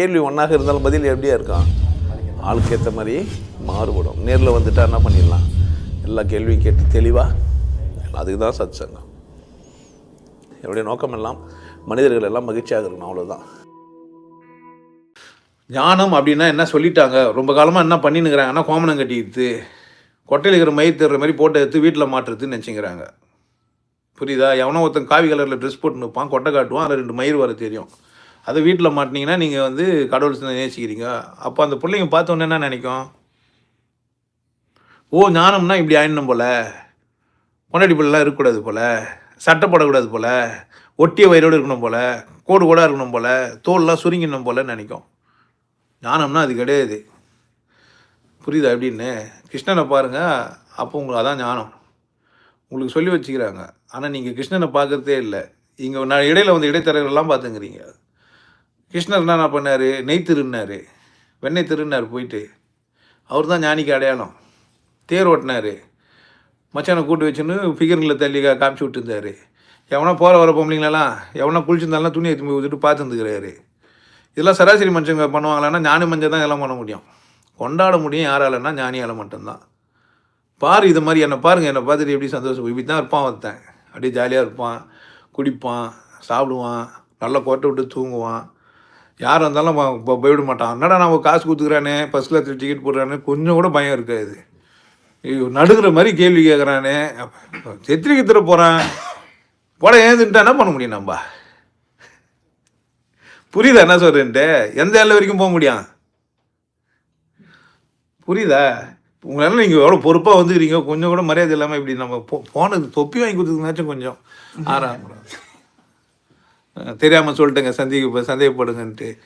கேள்வி ஒன்றாக இருந்தாலும் பதில் எப்படியா இருக்கான் ஆளுக்கு ஏற்ற மாதிரி மாறுபடும். நேரில் வந்துட்டா என்ன பண்ணிடலாம்? எல்லா கேள்வியும் கேட்டு தெளிவாக அதுக்கு தான் சத் சங்கம் என்னுடைய நோக்கம் எல்லாம் மனிதர்கள் எல்லாம் மகிழ்ச்சியாக இருக்கணும் அவ்வளோதான் ஞானம் அப்படின்னா என்ன சொல்லிட்டாங்க? ரொம்ப காலமாக என்ன பண்ணினுங்கிறாங்கன்னா கோமணம் கட்டிடுது கொட்டையில் இருக்கிற மயிர் தர்ற மாதிரி போட்டு எடுத்து வீட்டில் மாற்றுறதுன்னு நினச்சிங்கிறாங்க புரியுதா? எவனோ ஒருத்தன் காவி கலரில் ட்ரெஸ் போட்டு நிற்பான் கொட்டை காட்டுவான் அதில் ரெண்டு மயிர் வர தெரியும். அதை வீட்டில் மாட்டினீங்கன்னா நீங்கள் வந்து கடவுள் சின்ன நேசிக்கிறீங்க. அப்போ அந்த பிள்ளைங்க பார்த்தோன்னே என்ன நினைக்கும்? ஓ ஞானம்னா இப்படி ஆயிடணும் போல். பொண்டாடி பிள்ளைலாம் இருக்கக்கூடாது போல். சட்டை போடக்கூடாது ஒட்டிய வயிறோடு இருக்கணும் போல். கோடு கூட இருக்கணும் போல். தோல்லாம் சுருங்கிடணும் போல் நினைக்கும். ஞானம்னா அது கிடையாது. புரியுதா எப்படின்னு? கிருஷ்ணனை பாருங்கள் அப்போ உங்களுக்கு அதான் ஞானம். உங்களுக்கு சொல்லி வச்சுக்கிறாங்க. ஆனால் நீங்கள் கிருஷ்ணனை பார்க்குறதே இல்லை. இங்கே நான் இடையில் வந்து இடைத்தரகர்கள்லாம் பார்த்துங்கிறீங்க. கிருஷ்ணர் என்ன பண்ணார்? நெய் திருன்னாரு வெண்ணெய் திருன்னார் போயிட்டு. அவர் தான் ஞானிக்கு அடையாளம். தேர் ஓட்டினார். மச்சானை கூட்டு வச்சுன்னு ஃபிகருங்களை தள்ளி காமிச்சு விட்டுருந்தாரு. எவனா போகிற வர பொம்பளைங்களெல்லாம் எவனா குளிச்சிருந்தாலும் துணி எடுத்து போய் ஊற்றிட்டு பார்த்துருந்துக்கிறாரு. இதெல்லாம் சராசரி மனுஷங்க பண்ணுவாங்களான்னா ஞானி மஞ்சள் தான் இதெல்லாம் பண்ண முடியும். கொண்டாட முடியும் யாராலன்னா ஞானியால் மட்டும்தான். பாரு இது மாதிரி என்னை பாருங்க என்னை பார்த்துட்டு எப்படி சந்தோஷம் இப்படி தான் இருப்பான் ஒருத்தன். அப்படியே ஜாலியாக இருப்பான் குடிப்பான் சாப்பிடுவான் நல்லா கொட்டை விட்டு தூங்குவான். யார் வந்தாலும் அவன் ப- பயப்பட மாட்டான். என்னடா நம்ம காசு கொடுத்துக்கிறானே? ஃபஸ்ட் கிளாஸ் டிக்கெட் போடுறானே? கொஞ்சம் கூட பயம் இருக்காது. ஐயோ நடுங்கிற மாதிரி கேள்வி கேட்குறானே செத்திரிக்கை தர போகிறான் போட ஏந்துட்டா என்ன பண்ண முடியும் நம்ம? புரியுதா என்ன சொல்கிறேன்ட்டு எந்த எல்லை வரைக்கும் போக முடியும்? புரியுதா? உங்களால நீங்கள் எவ்வளோ பொறுப்பாக வந்துக்கிறீங்க? கொஞ்சம் கூட மரியாதை இல்லாமல் இப்படி நம்ம போ போனது தொப்பி வாங்கி கொடுத்ததுனாச்சும் கொஞ்சம் ஆறாம். தெரியாமல் சொல்லிட்டேங்க சந்தேக சந்தேகப்படுங்கன்ட்டு.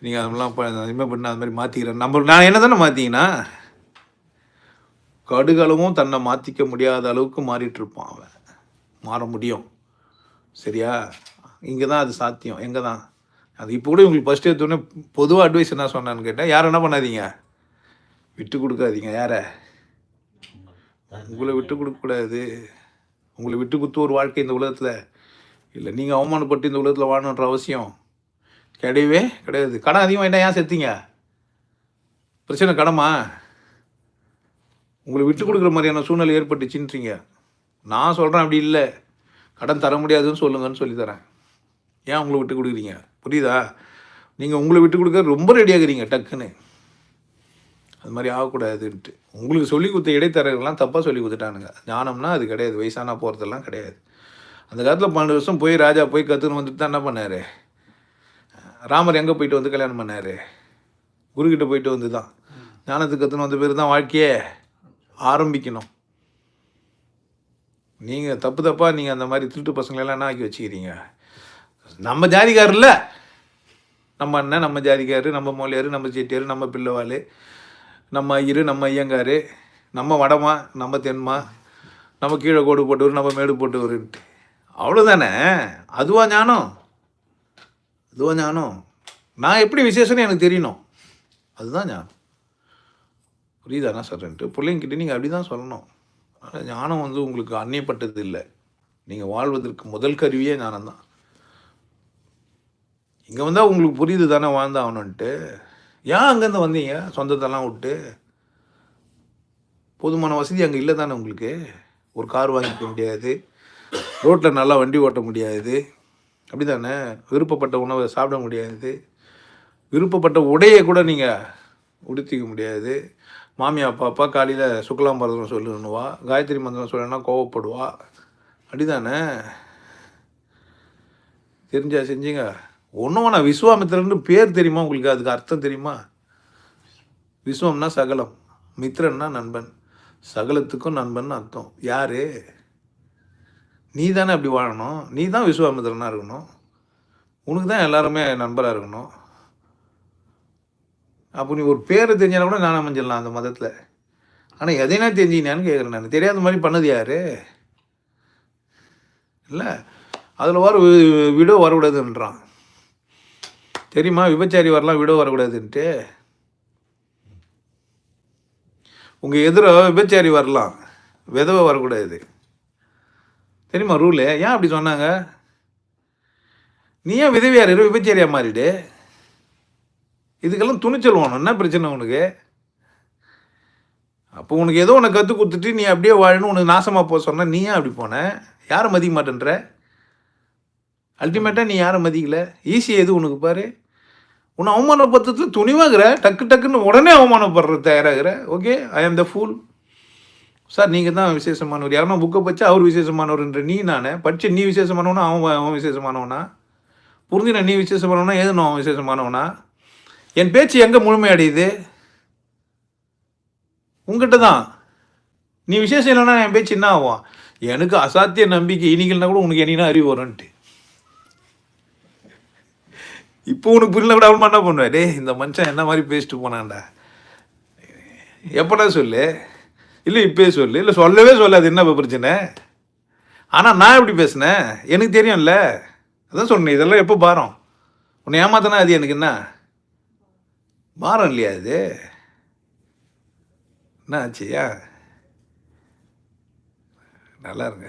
நீங்கள் அதெல்லாம் ப- பண்ண அது மாதிரி மாற்றிக்கிறேன் நம்ம நான் என்ன தானே மாற்றிங்கன்னா கடுகளவும் தன்னை மாற்றிக்க முடியாத அளவுக்கு மாறிட்டுருப்பான் அவன். மாற முடியும். சரியா? இங்கே தான் அது சாத்தியம். எங்கே தான் அது இப்போ கூட உங்களுக்கு ஃபஸ்ட்டு எடுத்தோடனே பொதுவாக அட்வைஸ் என்ன சொன்னான்னு கேட்டேன் யாரும் என்ன பண்ணாதீங்க? விட்டு கொடுக்காதீங்க. யாரை? உங்களை விட்டு கொடுக்கக்கூடாது. உங்களை விட்டு கொடுத்து ஒரு வாழ்க்கை இந்த உலகத்தில். இல்லை நீங்கள் அவமானப்பட்டு இந்த உலகத்தில் வாழணுன்ற அவசியம் கிடையவே கிடையாது. கடன் அதிகமாக என்ன ஏன் செத்தீங்க? பிரச்சனை கடமா? உங்களை விட்டு கொடுக்குற மாதிரியான சூழ்நிலை ஏற்பட்டுச்சுன்றீங்க. நான் சொல்கிறேன் அப்படி இல்லை. கடன் தர முடியாதுன்னு சொல்லுங்கன்னு சொல்லித்தரேன் ஏன் உங்களை விட்டு கொடுக்குறீங்க? புரியுதா? நீங்கள் உங்களை விட்டு கொடுக்க ரொம்ப ரெடியாகிறீங்க டக்குன்னு. அது மாதிரி ஆகக்கூடாதுன்ட்டு. உங்களுக்கு சொல்லி கொடுத்த இடைத்தரகர்கள்லாம் தப்பாக சொல்லி கொடுத்துட்டானுங்க. ஞானம்னா அது கிடையாது. வயசானா போகிறதெல்லாம் கிடையாது. அந்த காலத்தில் பன்னெண்டு வருஷம் போய் ராஜா போய் கற்றுன்னு வந்துட்டு தான் என்ன பண்ணார்? ராமர் எங்கே போயிட்டு வந்து கல்யாணம் பண்ணார்? குருக்கிட்ட போயிட்டு வந்து தான் ஞானத்துக்கு கற்றுன்னு வந்த பேர் தான் வாழ்க்கையே ஆரம்பிக்கணும். நீங்கள் தப்பு தப்பாக நீங்கள் அந்த மாதிரி திருட்டு பசங்களெல்லாம் என்ன ஆக்கி வச்சுக்கிறீங்க? நம்ம ஜாதிக்காரில்ல நம்ம அண்ணன் நம்ம ஜாதிக்காரு நம்ம மொழியார் நம்ம செட்டியார் நம்ம பிள்ளைவாள் நம்ம ஐயர் நம்ம ஐயங்காரு நம்ம வடமா நம்ம தென்மா நம்ம கீழே கோடு போட்டவர் நம்ம மேடு போட்டவருன்ட்டு. அவ்வளோதானே அதுவா ஞானம்? அதுவா ஞானம்? நான் எப்படி விசேஷம்னு எனக்கு தெரியணும். அதுதான் ஞானம். புரியுதா? நான் சொல்கிறேன்ட்டு பிள்ளைங்கிட்ட நீங்கள் அப்படி தான் சொல்லணும். ஆனால் ஞானம் வந்து உங்களுக்கு அந்நியப்பட்டது இல்லை நீங்கள் வாழ்வதற்கு முதல் கருவியே ஞானம் தான் இங்கே வந்தால் உங்களுக்கு புரியுது தானே வாழ்ந்தாகணுன்ட்டு ஏன் அங்கேருந்து வந்தீங்க? சொந்தத்தெல்லாம் விட்டு. போதுமான வசதி அங்கே இல்லை தானே உங்களுக்கு? ஒரு கார் வாங்கிக்க முடியாது ரோட்டில் நல்லா வண்டி ஓட்ட முடியாது. அப்படி தானே விருப்பப்பட்ட உணவை சாப்பிட முடியாது. விருப்பப்பட்ட உடையை கூட நீங்கள் உடுத்திக்க முடியாது. மாமியா அப்பா காலையில் காலையில் சுக்லாம்பரதம் சொல்லுன்னுவா காயத்ரி மந்திரம் சொல்லணும்னா கோவப்படுவா. அப்படிதானே? தெரிஞ்சா செஞ்சீங்க. ஒன்றும் நான் விஸ்வாமித்திரன்னு பேர் தெரியுமா உங்களுக்கு? அதுக்கு அர்த்தம் தெரியுமா? விஸ்வம்னா சகலம் மித்திரன்னா நண்பன் சகலத்துக்கும் நண்பன் அர்த்தம். யாரு? நீ தானே அப்படி வாழணும். நீ தான் விஸ்வாமித்திரனாக இருக்கணும். உனக்கு தான் எல்லாருமே நண்பராக இருக்கணும். அப்போ நீ ஒரு பேரை தெரிஞ்சாலும் கூட நான் அமைஞ்சிடலாம் அந்த மதத்தில். ஆனால் எதைனா தெரிஞ்சினான்னு கேட்குறேன் நான். தெரியாத மாதிரி பண்ணது யாரு? இல்லை. அதில் வர வி- விடோ வரக்கூடாதுன்றான். தெரியுமா? விபச்சாரி வரலாம் விடோ வரக்கூடாதுன்ட்டு. உங்கள் எதிர விபச்சாரி வரலாம். விதவை வரக்கூடாது. தெரியுமா ரூலு? ஏன் அப்படி சொன்னாங்க? நீ ஏன் விதவியார் இரு விபச்சேரியா மாறிடு? இதுக்கெல்லாம் துணிச்சல் வேணும். என்ன பிரச்சனை உனக்கு? அப்போ உனக்கு ஏதோ உனக்கு கற்றுக் கொடுத்துட்டு நீ அப்படியே வாழணும் உனக்கு நாசமாக போக சொன்னால் நீ ஏன் அப்படி போன? யாரை மதிக்க மாட்டேன்ற? அல்டிமேட்டாக நீ யாரை மதிக்கல? ஈஸி எது உனக்கு பாரு. உன்னை அவமானப்படுத்துறதுல துணிவாகிற டக்கு டக்குன்னு உடனே அவமானப்படுற தயாராகிற. ஓகே ஐ ஆம் த ஃபூல் சார் நீங்கள் தான் விசேஷமானவர் யாருன்னா புக்கை பச்சா அவர் விசேஷமானவர்ன்ற நீ நானே? படித்து நீ விசேஷமானவனா அவன் அவன் விசேஷமானவனா? புரிஞ்சுன நீ விசேஷமானவனா ஏதுனும் அவன் விசேஷமானவனா? என் பேச்சு எங்கே முழுமையடையுது? உங்ககிட்ட தான் நீ விசேஷம் இல்லைன்னா என் பேச்சு என்ன ஆகும்? எனக்கு அசாத்திய நம்பிக்கை. இனிக்கலனா கூட உனக்கு என்னன்னா அறிவு வரும்ன்ட்டு. இப்போ உனக்கு புரியல கூட அவன் என்ன பண்ணுவேன்? டே இந்த மனுஷன் என்ன மாதிரி பேசிட்டு போனான்டா? எப்படா சொல்லு? இல்லை இப்போயே சொல்லு. இல்லை சொல்லவே சொல்லாது. என்ன இப்போ பிரச்சனை? ஆனால் நான் எப்படி பேசினேன்? எனக்கு தெரியும்ல. அதான் சொன்னேன் இதெல்லாம் எப்போ பாரம்? உன்னை ஏமாத்தினா அது எனக்கு என்ன? பாரம் இல்லையா அது என்ன ஆச்சியா நல்லா இருங்க.